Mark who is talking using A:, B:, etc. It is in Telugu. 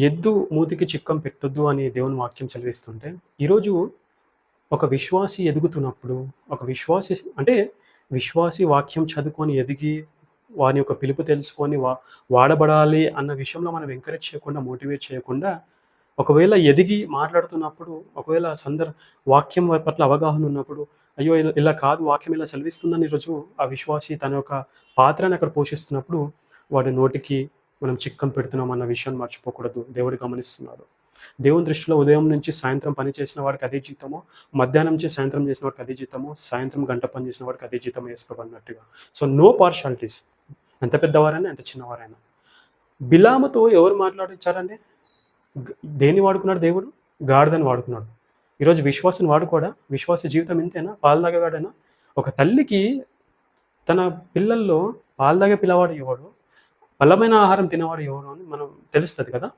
A: ఎద్దు మూతికి చిక్కం పెట్టొద్దు అని దేవుని వాక్యం చదివిస్తుంటే ఈరోజు ఒక విశ్వాసి ఎదుగుతున్నప్పుడు ఒక విశ్వాసి అంటే విశ్వాసి వాక్యం చదువుకొని ఎదిగి వాని యొక్క పిలుపు తెలుసుకొని వా వాడబడాలి అన్న విషయంలో మనం ఎంకరేజ్ చేయకుండా మోటివేట్ చేయకుండా ఒకవేళ ఎదిగి మాట్లాడుతున్నప్పుడు ఒకవేళ సందర్ వాక్యం పట్ల అవగాహన ఉన్నప్పుడు అయ్యో ఇలా కాదు వాక్యం ఇలా చదివిస్తుందని ఈరోజు ఆ విశ్వాసి తన యొక్క పాత్రని అక్కడ పోషిస్తున్నప్పుడు వాడి నోటికి మనం చిక్కం పెడుతున్నాం అన్న విషయాన్ని మర్చిపోకూడదు. దేవుడు గమనిస్తున్నాడు. దేవుని దృష్టిలో ఉదయం నుంచి సాయంత్రం పని చేసిన వాడికి అదే జీతము మధ్యాహ్నం నుంచి సాయంత్రం చేసిన వాడికి అదే జీతము సాయంత్రం గంట పని చేసిన వాడికి అదే జీతం వేసుకోబడినట్టుగా సో నో పార్షాలిటీస్ ఎంత పెద్దవారైనా ఎంత చిన్నవారైనా. బిలాముతో ఎవరు మాట్లాడించారండి? దేన్ని వాడుకున్నాడు దేవుడు? గాడిదని వాడుకున్నాడు. ఈరోజు విశ్వాసం వాడుకోడా విశ్వాస జీవితం ఇంతేనా? పాలు ఒక తల్లికి తన పిల్లల్లో పాలదాగే పిల్లవాడు ఎవడు? బలమైన ఆహారం తినేవాడు ఎవరు అని మనం తెలుస్తుంది కదా.